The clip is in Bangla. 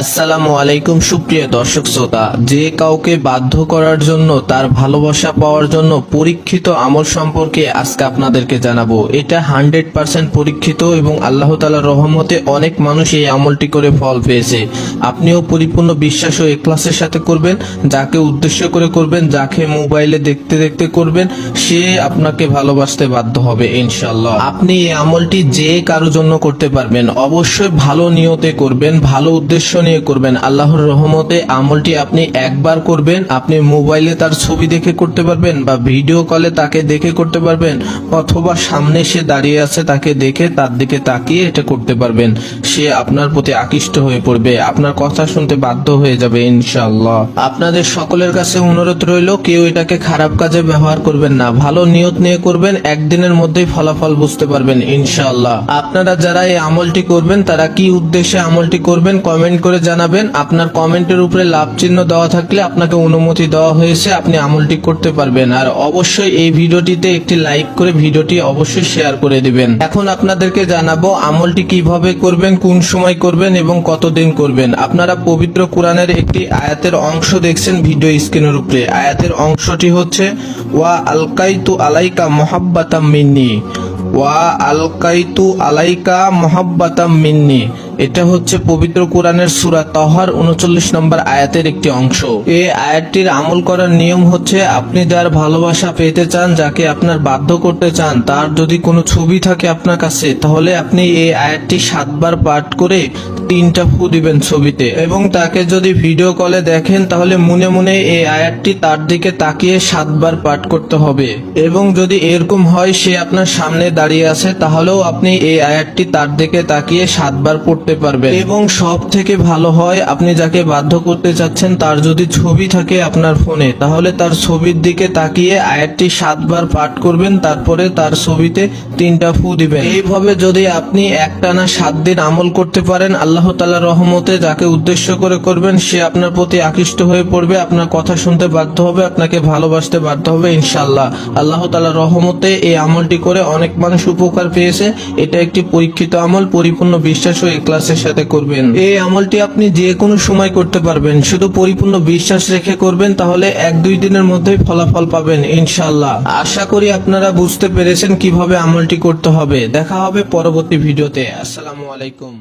আসসালামু আলাইকুম, সুপ্রিয় দর্শক শ্রোতা। যে কাউকে বাধ্য করার জন্য, তার ভালোবাসা পাওয়ার জন্য পরীক্ষিত আমল সম্পর্কে আজকে আপনাদেরকে জানাব। এটা হান্ড্রেড পার্সেন্ট পরীক্ষিত এবং আল্লাহ তালার রহমতে অনেক মানুষ এই আমলটি করে ফল পেয়েছে। আপনিও পরিপূর্ণ বিশ্বাস ও এক্লাসের সাথে করবেন, যাকে উদ্দেশ্য করে করবেন, যাকে মোবাইলে দেখতে দেখতে করবেন, সে আপনাকে ভালোবাসতে বাধ্য হবে ইনশাল্লাহ আপনি এই আমলটি যে কারও জন্য করতে পারবেন, অবশ্যই ভালো নিয়তে করবেন, ভালো উদ্দেশ্য নিয়ে করবেন। আল্লাহর রহমতে আমলটি আপনি একবার করবেন। আপনি মোবাইলে তার ছবি দেখে করতে পারবেন বা ভিডিও কলে তাকে দেখে করতে পারবেন অথবা সামনে সে দাঁড়িয়ে আছে তাকে দেখে তার দিকে তাকিয়ে এটা করতে পারবেন। সে আপনার প্রতি আকৃষ্ট হয়ে পড়বে। আপনার কথা শুনতে বাধ্য হয়ে যাবে ইনশাআল্লাহ। আপনাদের সকলের কাছে অনুরোধ রইল, কেউ এটাকে খারাপ কাজে ব্যবহার করবেন না। ভালো নিয়ত নিয়ে করবেন, একদিনের মধ্যেই ফলাফল বুঝতে পারবেন ইনশাআল্লাহ। আপনারা যারা এই আমলটি করবেন, তারা কি উদ্দেশ্যে আমলটি করবেন, কমেন্ট করে জানাবেন। আপনার কমেন্টের উপরে লাভ চিহ্ন দেওয়া থাকলে আপনাকে অনুমতি দেওয়া হয়েছে, আপনি আমলটি করতে পারবেন। আর অবশ্যই এই ভিডিওটিতে একটি লাইক করে ভিডিওটি অবশ্যই শেয়ার করে দিবেন। এখন আপনাদেরকে জানাব আমলটি কীভাবে করবেন, কোন সময় করবেন এবং কতদিন করবেন। আপনারা পবিত্র কোরআনের একটি আয়াতের অংশ দেখছেন ভিডিও স্ক্রিনের উপরে। আয়াতের অংশটি হচ্ছে, ওয়া আলকাইতু আলাইকা মহাব্বাতাম মিন্নি। ওয়া আলকাইতু আলাইকা মহাব্বাতাম মিন্নি। এটা হচ্ছে পবিত্র কোরআনের সুরা তহার উনচল্লিশ নম্বর আয়াতের একটি অংশ। এই আয়াতটির আমল করার নিয়ম হচ্ছে, আপনি যার ভালোবাসা পেতে চান, যাকে আপনার বাধ্য করতে চান, তার যদি কোনো ছবি থাকে আপনার কাছে, তাহলে আপনি এই আয়াতটি সাতবার পাঠ করে তিনটা ফু দিবেন ছবিতে। এবং তাকে যদি ভিডিও কলে দেখেন, তাহলে মনে মনে এই আয়াতটি তার দিকে তাকিয়ে সাতবার পাঠ করতে হবে। এবং যদি এরকম হয়, সে আপনার সামনে দাঁড়িয়ে আছে, তাহলেও আপনি এই আয়াতটি তার দিকে তাকিয়ে সাতবার পড়তে পারবেন। এবং সব থেকে ভালো হয়, আপনি যাকে বাধ্য করতে চাচ্ছেন, তার যদি ছবি থাকে আপনার ফোনে, তাহলে তার ছবির দিকে তাকিয়ে আয়াতটি সাতবার পাঠ করবেন, তারপরে তার ছবিতে তিনটা ফু দিবেন। এইভাবে যদি আপনি একটানা সাত দিন আমল করতে পারেন আল্লাহ তালা রহমতে যাকে উদ্দেশ্য করে করবেন, সে আপনার প্রতি আকৃষ্ট হয়ে পড়বে, আপনার কথা শুনতে বাধ্য হবে, আপনাকে ভালোবাসতে বাধ্য হবে ইনশাল্লাহ আল্লাহ তালা রহমতে এই আমলটি করে অনেক মানুষ উপকার পেয়েছে। এটা একটি পরীক্ষিত আমল, পরিপূর্ণ বিশ্বাস ও ক্লাসের সাথে করবেন। এই আমলটি আপনি যে কোনো সময় করতে পারবেন। শুধু পরিপূর্ণ বিশ্বাস রেখে করবেন, তাহলে এক দুই দিনের মধ্যেই ফলাফল পাবেন ইনশাল্লাহ আশা করি আপনারা বুঝতে পেরেছেন কীভাবে আমলটি করতে হবে। দেখা হবে পরবর্তী ভিডিওতে। আসসালামু আলাইকুম।